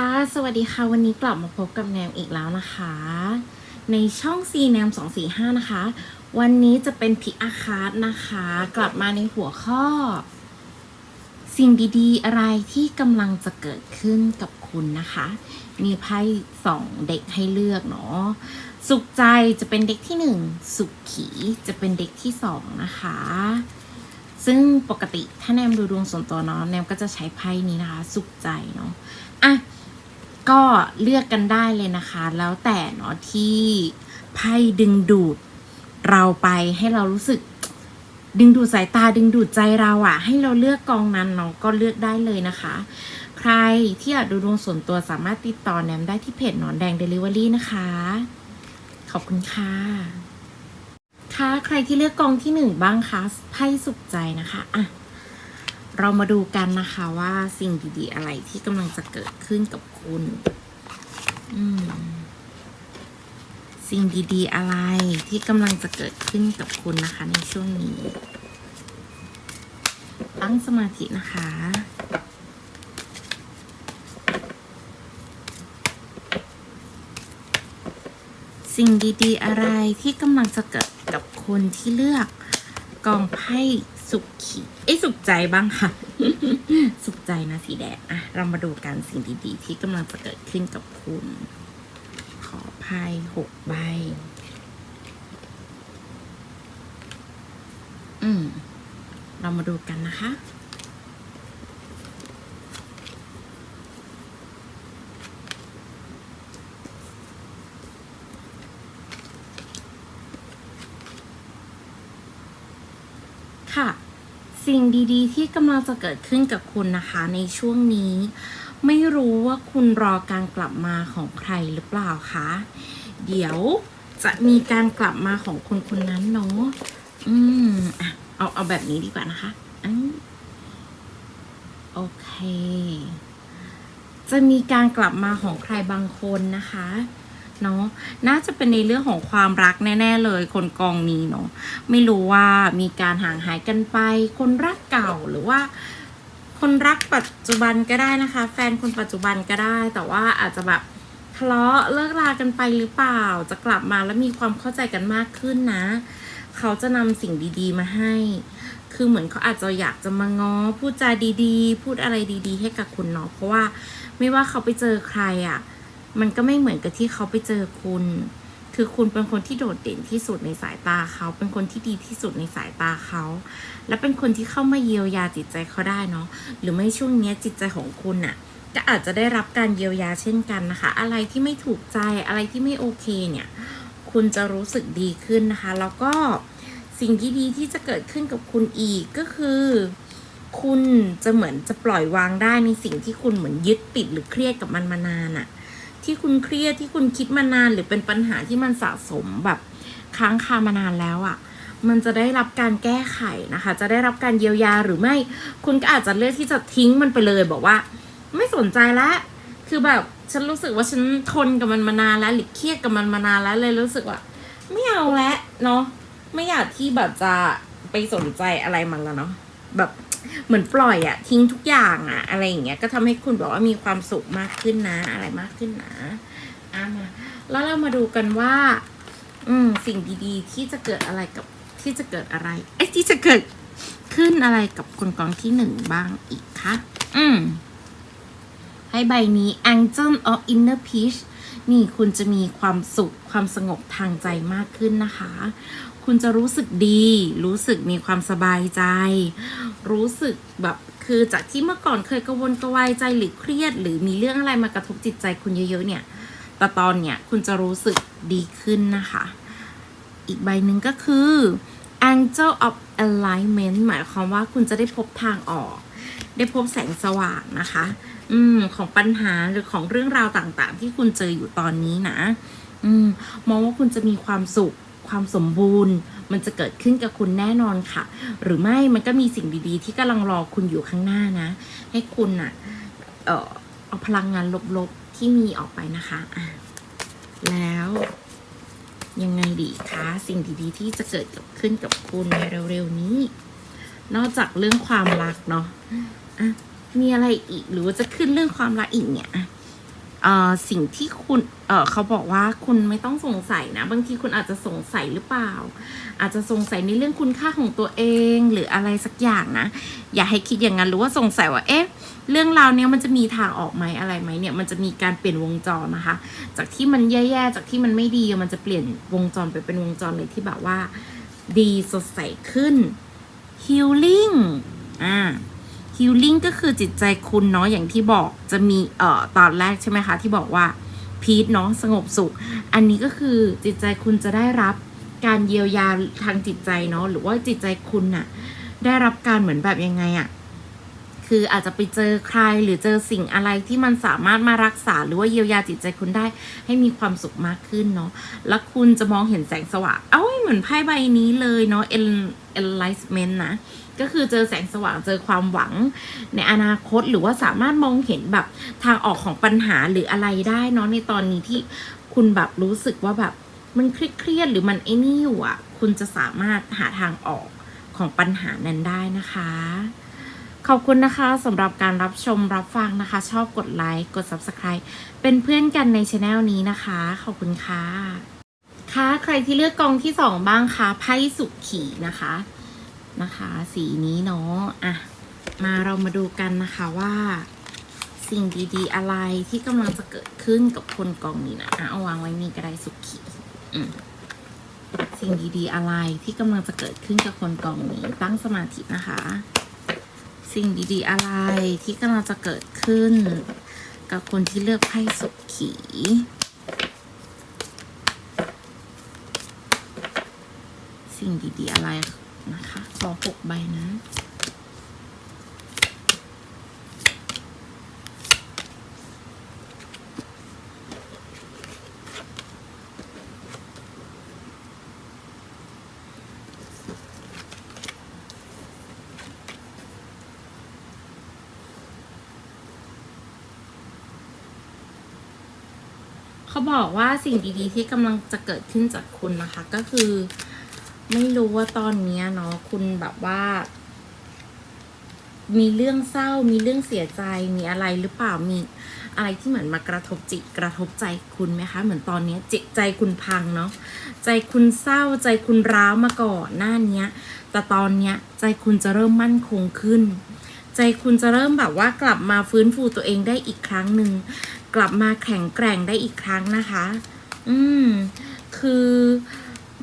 ค่ะ สวัสดีค่ะ วันนี้กลับมาพบกับแนมอีกแล้วนะคะ ในช่อง C แนม245 นะคะ วันนี้จะเป็นพิอาคาร์ดนะคะ กลับมาในหัวข้อ สิ่งดีๆ อะไรที่กำลังจะเกิดขึ้นกับคุณนะคะ มีไพ่สองเด็กให้เลือกเนาะ สุขใจจะเป็นเด็กที่หนึ่งสุขขีจะเป็นเด็กที่สองนะคะ ซึ่งปกติถ้าแนมดูดวงส่วนตัวเนาะแนมก็จะใช้ไพ่นี้นะคะ สุขใจเนาะอะ ก็เลือกกันได้เลยนะคะ แล้วแต่เนาะที่ไพ่ดึงดูดเราไปให้เรารู้สึก ดึงดูดสายตาดึงดูดใจเราอะให้เราเลือกกองนั้นเนาะก็เลือกได้เลยนะคะ ใครที่อยากดูดวงส่วนตัวสามารถติดต่อแนมได้ที่เพจหนอนแดง Delivery นะคะ ขอบคุณค่ะค่ะใครที่เลือกกองที่หนึ่งบ้างคะไพ่สุขใจนะคะอะ เรามาดูกันนะคะว่าสิ่งดีๆอะไรที่กำลังจะเกิดขึ้นกับคุณ สิ่งดีๆอะไรที่กำลังจะเกิดขึ้นกับคุณนะคะ ในช่วงนี้ ตั้งสมาธินะคะสิ่งดี ๆ อะไรที่กำลังจะเกิดกับคนที่เลือกกองไพ่ สุขขีไอ้สุขใจบ้างค่ะ สุขใจนะสีแดงอะเรามาดูกันสิ่งดีๆ ที่กำลังจะเกิดขึ้นกับคุณ ขอไพ่หกใบ อืม เรามาดูกันนะคะ สิ่งดีๆ ที่กำลังจะเกิดขึ้นกับคุณนะคะในช่วงนี้ ไม่รู้ว่าคุณรอการกลับมาของใครหรือเปล่าคะเดี๋ยวจะมีการกลับมาของคนคนนั้นเนาะอืมอะเอาเอาแบบนี้ดีกว่านะคะอโอเค จะมีการกลับมาของใครบางคนนะคะ เนาะน่าจะเป็นในเรื่องของความรักแน่ ๆ เลยคนกองนี้เนาะไม่รู้ว่ามีการห่างหายกันไป คนรักเก่าหรือว่า คนรักปัจจุบันก็ได้นะคะ แฟนคนปัจจุบันก็ได้ แต่ว่าอาจจะแบบทะเลาะเลิกรากันไปหรือเปล่า จะกลับมาแล้วมีความเข้าใจกันมากขึ้นนะ เขาจะนำสิ่งดี ๆ มาให้ คือเหมือนเขาอาจจะอยากจะมาง้อพูดจาดีๆ พูดอะไรดี ๆ ให้กับคุณเนาะเพราะว่าไม่ว่าเขาไปเจอใครอะ่ะ มันก็ไม่เหมือนกับที่เขาไปเจอคุณ คือคุณเป็นคนที่โดดเด่นที่สุดในสายตาเขา เป็นคนที่ดีที่สุดในสายตาเขา และเป็นคนที่เข้ามาเยียวยาจิตใจเขาได้เนาะ หรือไม่ช่วงนี้จิตใจของคุณน่ะก็อาจจะได้รับการเยียวยาเช่นกันนะคะ อะไรที่ไม่ถูกใจ อะไรที่ไม่โอเคเนี่ย คุณจะรู้สึกดีขึ้นนะคะ แล้วก็สิ่งที่ดีที่จะเกิดขึ้นกับคุณอีกก็คือ คุณจะเหมือนจะปล่อยวางได้ในสิ่งที่คุณเหมือนยึดติดหรือเครียดกับมันมานานอะ ที่คุณเครียดที่คุณคิดมานานหรือเป็นปัญหาที่มันสะสมแบบค้างคามานานแล้วอะ่ะ มันจะได้รับการแก้ไขนะคะ จะได้รับการเยียวยาหรือไม่ คุณก็อาจจะเลือกที่จะทิ้งมันไปเลยบอกว่า ไม่สนใจแล้วคือแบบฉันรู้สึกว่าฉันทนกับมันมานานแล้วหรือเครียดกับมันมานานแล้วเลยรู้สึกว่า ไม่เอาแล้วเนาะไม่อยากที่แบบจะไปสนใจอะไรมันแล้วเนาะ แบบเหมือนปล่อยอะทิ้งทุกอย่างอะอะไรอย่างเงี้ยก็ทำให้คุณแบบว่ามีความสุขมากขึ้นนะ อะไรมากขึ้นนะอะมาแล้วเรามาดูกันว่า อืมสิ่งดีๆ ที่จะเกิดอะไรกับที่จะเกิดอะไรไอ้ที่จะเกิดขึ้นอะไรกับคนกองที่หนึ่งบ้างอีกคะอืมให้ใบนี้ Angel of Inner Peace นี่คุณจะมีความสุขความสงบทางใจมากขึ้นนะคะ คุณจะรู้สึกดี รู้สึกมีความสบายใจ รู้สึกแบบคือจากที่เมื่อก่อนเคยกังวลกระวายใจหรือเครียด หรือมีเรื่องอะไรมากระทบจิตใจคุณเยอะๆเนี่ย แต่ตอนเนี้ยคุณจะรู้สึกดีขึ้นนะคะ อีกใบหนึ่งก็คือ Angel of Alignment หมายความว่าคุณจะได้พบทางออก ได้พบแสงสว่างนะคะ อืมของปัญหาหรือของเรื่องราวต่างๆ ที่คุณเจออยู่ตอนนี้นะ อืมมองว่าคุณจะมีความสุขความสมบูรณ์ มันจะเกิดขึ้นกับคุณแน่นอนค่ะ หรือไม่มันก็มีสิ่งดีๆ ที่กำลังรอคุณอยู่ข้างหน้านะ ให้คุณน่ะเออเอาพลังงานลบๆที่มีออกไปนะคะอะแล้วยังไงดีคะสิ่งดีๆที่จะเกิดขึ้นกับคุณในเร็วๆนี้ นอกจากเรื่องความรักเนาะอะ มีอะไรอีกหรือว่าจะขึ้นเรื่องความรักอีกเนี่ยเอ่อสิ่งที่คุณเออเขาบอกว่าคุณไม่ต้องสงสัยนะ บางทีคุณอาจจะสงสัยหรือเปล่า อาจจะสงสัยในเรื่องคุณค่าของตัวเองหรืออะไรสักอย่างนะ อย่าให้คิดอย่างนั้นหรือว่าสงสัยว่าเอ๊ะเรื่องราวเนี้ยมันจะมีทางออกไหมอะไรไหมเนี่ยมันจะมีการเปลี่ยนวงจรนะคะ จากที่มันแย่ๆจากที่มันไม่ดีมันจะเปลี่ยนวงจรไปเป็นวงจรเลยที่แบบว่า ดีสดใสขึ้น healing อ่า healing ก็คือจิตใจคุณเนาะอย่างที่บอกจะมีเอ่อตอนแรกใช่ไหมคะ ที่บอกว่าพีทเนาะสงบสุข อันนี้ก็คือจิตใจคุณจะได้รับการเยียวยาทางจิตใจเนาะหรือว่าจิตใจคุณน่ะได้รับการเหมือนแบบยังไงอะคืออาจจะไปเจอใครหรือเจอสิ่งอะไรที่มันสามารถมารักษาหรือว่าเยียวยาจิตใจคุณได้ให้มีความสุขมากขึ้นเนาะแล้วคุณจะมองเห็นแสงสว่างเอ้ยเหมือนไพ่ใบนี้เลยเนาะ enlightenment นะ ก็คือเจอแสงสว่างเจอความหวังในอนาคตหรือว่าสามารถมองเห็นแบบทางออกของปัญหาหรืออะไรได้เนาะในตอนนี้ที่คุณแบบรู้สึกว่าแบบมันเครียดหรือมันไอ้นี่อยู่อะ คุณจะสามารถหาทางออกของปัญหานั้นได้นะคะ ขอบคุณนะคะสำหรับการรับชมรับฟังนะคะ ชอบกดไลค์กด Subscribe เป็นเพื่อนกันในช anel นี้นะคะ ขอบคุณค่ะค่ะใครที่เลือกกองที่สองบ้างคะไพ่สุขีนะคะ นะคะ สีนี้เนาะอะมาเรามาดูกันนะคะว่า สิ่งดีๆ อะไรที่กำลังจะเกิดขึ้นกับคนกองนี้นะอะเอาวางไว้นี่ก็ได้สุขีอืมสิ่งดีๆ อะไรที่กำลังจะเกิดขึ้นกับคนกองนี้ ตั้งสมาธินะคะ สิ่งดีๆ อะไรที่กำลังจะเกิดขึ้น กับคนที่เลือกไพ่สุขีสิ่งดีๆ อะไร นะคะ ขอหกใบนะเขาบอกว่าสิ่งดีๆที่กำลังจะเกิดขึ้นจากคุณนะคะ ก็คือ ไม่รู้ว่าตอนเนี้ยเนาะคุณแบบว่า มีเรื่องเศร้า มีเรื่องเสียใจ มีอะไรหรือเปล่า มีอะไรที่เหมือนมากระทบจิตกระทบใจคุณไหมคะ เหมือนตอนเนี้ยจิตใจคุณพังเนาะ ใจคุณเศร้าใจคุณร้าวมาก่อนหน้าเนี้ยแต่ตอนเนี้ยใจคุณจะเริ่มมั่นคงขึ้น ใจคุณจะเริ่มแบบว่ากลับมาฟื้นฟูตัวเองได้อีกครั้งหนึ่ง กลับมาแข็งแกร่งได้อีกครั้งนะคะ อืม คือ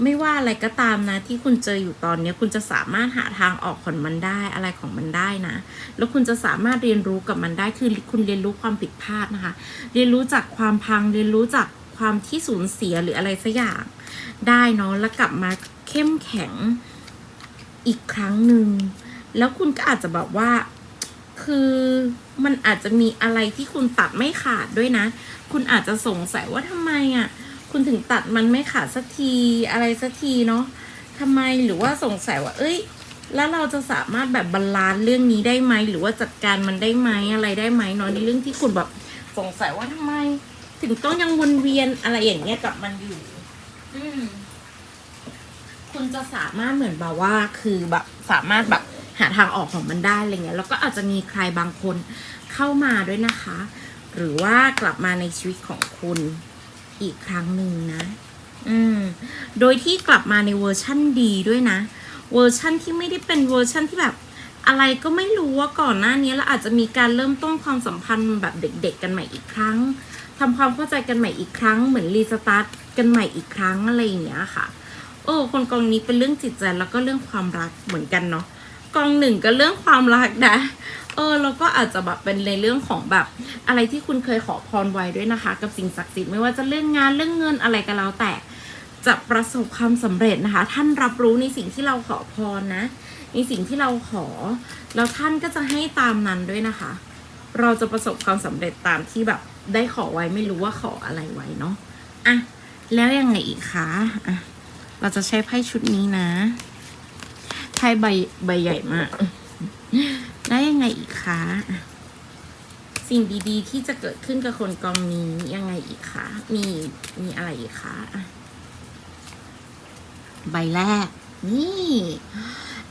ไม่ว่าอะไรก็ตามนะ ที่คุณเจออยู่ตอนนี้คุณจะสามารถหาทางออกของมันได้อะไรของมันได้นะ แล้วคุณจะสามารถเรียนรู้กับมันได้คือคุณเรียนรู้ความผิดพลาดนะคะ เรียนรู้จากความพังเรียนรู้จากความที่สูญเสียหรืออะไรสักอย่างได้เนาะแล้วกลับมาเข้มแข็งอีกครั้งหนึ่งแล้วคุณก็อาจจะแบบว่าคือมันอาจจะมีอะไรที่คุณตัดไม่ขาดด้วยนะ คุณอาจจะสงสัยว่าทำไมอะ คุณถึงตัดมันไม่ขาดสักทีอะไรสักทีเนาะทำไมหรือว่าสงสัยว่า เอ้ย แล้วเราจะสามารถแบบบาลานซ์เรื่องนี้ได้ไหมหรือว่าจัดการมันได้ไหมอะไรได้ไหมเนาะในเรื่องที่คุณแบบสงสัยว่าทำไม ถึงต้องยังวนเวียนอะไรอย่างเงี้ยกับมันอยู่ อืมคุณจะสามารถเหมือนแบบว่าคือแบบสามารถแบบหาทางออกของมันได้อะไรเงี้ยแล้วก็อาจจะมีใครบางคนเข้ามาด้วยนะคะ หรือว่ากลับมาในชีวิตของคุณ อีกครั้งหนึ่งนะ อืม โดยที่กลับมาในเวอร์ชั่นดีด้วยนะ เวอร์ชั่นที่ไม่ได้เป็นเวอร์ชั่นที่แบบ อะไรก็ไม่รู้ว่าก่อนหน้านี้แล้วอาจจะมีการเริ่มต้นความสัมพันธ์แบบเด็ก ๆ กันใหม่อีกครั้งทำความเข้าใจกันใหม่อีกครั้ง เหมือนรีสตาร์ทกันใหม่อีกครั้งอะไรอย่างเงี้ยค่ะ โอ้คนกองนี้เป็นเรื่องจิตใจแล้วก็เรื่องความรักเหมือนกันเนาะกองหนึ่งก็เรื่องความรักนะ เออแล้วก็อาจจะแบบเป็นในเรื่องของแบบ อะไรที่คุณเคยขอพรไว้ด้วยนะคะ กับสิ่งศักดิ์สิทธิ์ไม่ว่าจะเรื่องงานเรื่องเงินอะไรก็แล้วแต่จะประสบความสำเร็จนะคะ ท่านรับรู้ในสิ่งที่เราขอพรนะ ในสิ่งที่เราขอ แล้วท่านก็จะให้ตามนั้นด้วยนะคะ เราจะประสบความสำเร็จตามที่แบบได้ขอไว้ไม่รู้ว่าขออะไรไว้เนาะอะแล้วยังไงอีกคะอะเราจะใช้ไพ่ชุดนี้นะไพ่ใบใบใหญ่มาก แล้วยังไงอีกคะสิ่งดีๆ ที่จะเกิดขึ้นกับคนกองนี้ยังไงอีกคะมีมีอะไรอีกคะใบแรก นี่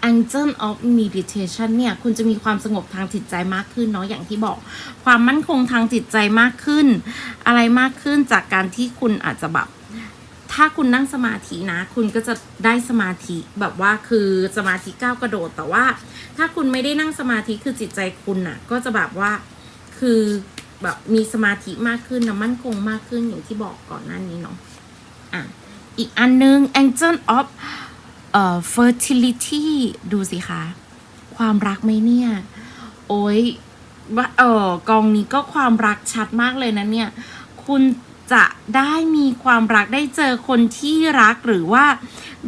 Angel of Meditation เนี่ย คุณจะมีความสงบทางจิตใจมากขึ้นเนาะอย่างที่บอก ความมั่นคงทางจิตใจมากขึ้น อะไรมากขึ้นจากการที่คุณอาจจะแบบ ถ้าคุณนั่งสมาธินะ คุณก็จะได้สมาธิแบบว่าคือสมาธิก้าวกระโดด แต่ว่า ถ้าคุณไม่ได้นั่งสมาธิคือจิตใจคุณน่ะ ก็จะแบบว่าคือแบบมีสมาธิมากขึ้นนะมั่นคงมากขึ้นอย่างที่บอกก่อนหน้านี้เนาะอะอีกอันนึง Angel of เอ่อ fertility ดูสิคะ ความรักไหมเนี่ย โอ้ยว่าเออกองนี้ก็ความรักชัดมากเลยนะเนี่ย คุณ จะได้มีความรักได้เจอคนที่รักหรือว่า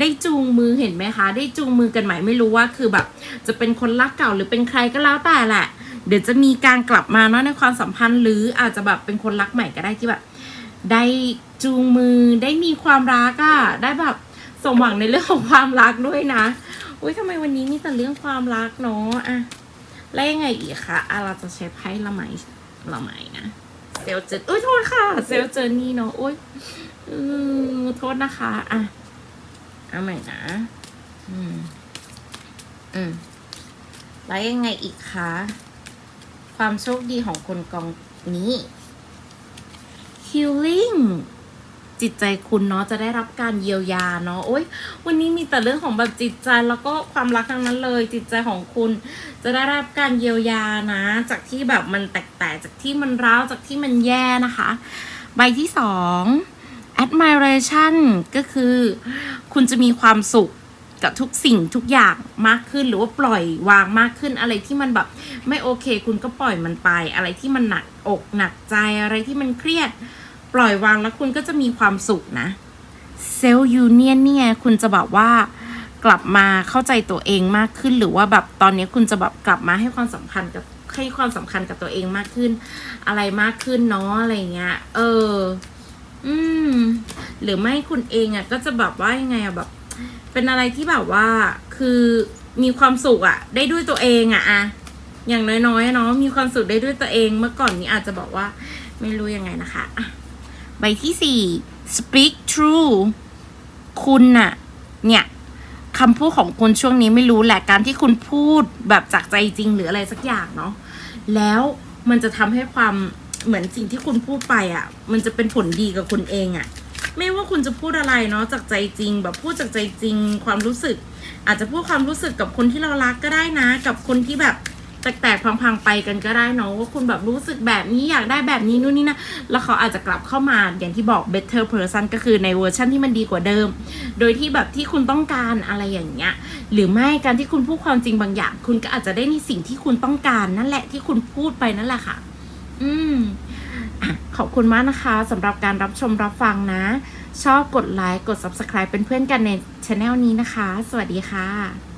ได้จูงมือเห็นไหมคะ ได้จูงมือกันใหมไม่รู้ว่าคือแบบ จะเป็นคนรักเก่าหรือเป็นใครก็แล้วแต่แหละ เดี๋ยวจะมีการกลับมาเนาะในความสัมพันธ์ หรืออาจจะแบบเป็นคนรักใหม่ก็ได้ที่แบบ ได้จูงมือได้มีความรักอะได้แบบสมหวังในเรื่องของความรักด้วยนะอุ้ยทำไมวันนี้มีแต่เรื่องความรักเนาะอะแล้วยังไงอีกคะอะเราจะใช้ไพ่ละไหมละไหมนะ เซลเจออุ้ยโทษค่ะ เซลเจอนี่เนาะอุ้ยอือโทษนะคะอะเอาใหม่นะ อืม อืม แล้วยังไงอีกคะ ความโชคดีของคนกองนี้ healing จิตใจคุณเนาะจะได้รับการเยียวยาเนาะโอ้ยวันนี้มีแต่เรื่องของแบบจิตใจแล้วก็ความรักทั้งนั้นเลย จิตใจของคุณ จะได้รับการเยียวยานะ จากที่แบบมันแตกๆจากที่มันร้าวจากที่มันแย่นะคะ ใบที่สอง admiration ก็คือ คุณจะมีความสุขกับทุกสิ่งทุกอย่างมากขึ้นหรือว่าปล่อยวางมากขึ้นอะไรที่มันแบบ ไม่โอเค คุณก็ปล่อยมันไป อะไรที่มันหนักอกหนักใจอะไรที่มันเครียด ปล่อยวางแล้วคุณก็จะมีความสุขนะเซลล์ยูเนียนเนี่ยคุณจะแบบว่ากลับมาเข้าใจตัวเองมากขึ้น หรือว่าแบบตอนนี้คุณจะแบบกลับมาให้ความสำคัญกับให้ความสำคัญกับตัวเองมากขึ้น อะไรมากขึ้นเนาะอะไรเงี้ย เออ อืม หรือไม่คุณเองอะ่ะ ก็จะแบบว่ายังไงอะแบบ เป็นอะไรที่แบบว่าคือมีความสุขอะได้ด้วยตัวเองอะอะอย่างน้อยๆเนาะมีความสุขได้ด้วยตัวเองเมื่อก่อนนี้อาจจะบอกว่า ไม่รู้ยังไงนะคะ ใบที่สี่ speak true คุณน่ะ เนี่ยคำพูดของคุณช่วงนี้ไม่รู้แหละการที่คุณพูดแบบจากใจจริงหรืออะไรสักอย่างเนาะแล้วมันจะทำให้ความเหมือนสิ่งที่คุณพูดไปอะ่ะ มันจะเป็นผลดีกับคุณเองอะ่ะ ไม่ว่าคุณจะพูดอะไรเนาะจากใจจริง แบบพูดจากใจจริง ความรู้สึก อาจจะพูดความรู้สึกกับคนที่เรารักก็ได้นะ กับคนที่แบบ แตกๆพังๆไปกันก็ได้เนาะว่าคุณแบบรู้สึกแบบนี้อยากได้แบบนี้นู่นนี่นะแล้วเขาอาจจะกลับเข้ามาอย่างที่บอก better person ก็คือในเวอร์ชันที่มันดีกว่าเดิม โดยที่แบบที่คุณต้องการอะไรอย่างเงี้ยหรือไม่การที่คุณพูดความจริงบางอย่าง คุณก็อาจจะได้ในสิ่งที่คุณต้องการนั่นแหละที่คุณพูดไปนั่นแหละค่ะ อืมขอบคุณมากนะคะสำหรับการรับชมรับฟังนะ ชอบกดไลค์กด subscribe เป็นเพื่อนกันในช anel นี้นะคะ สวัสดีค่ะ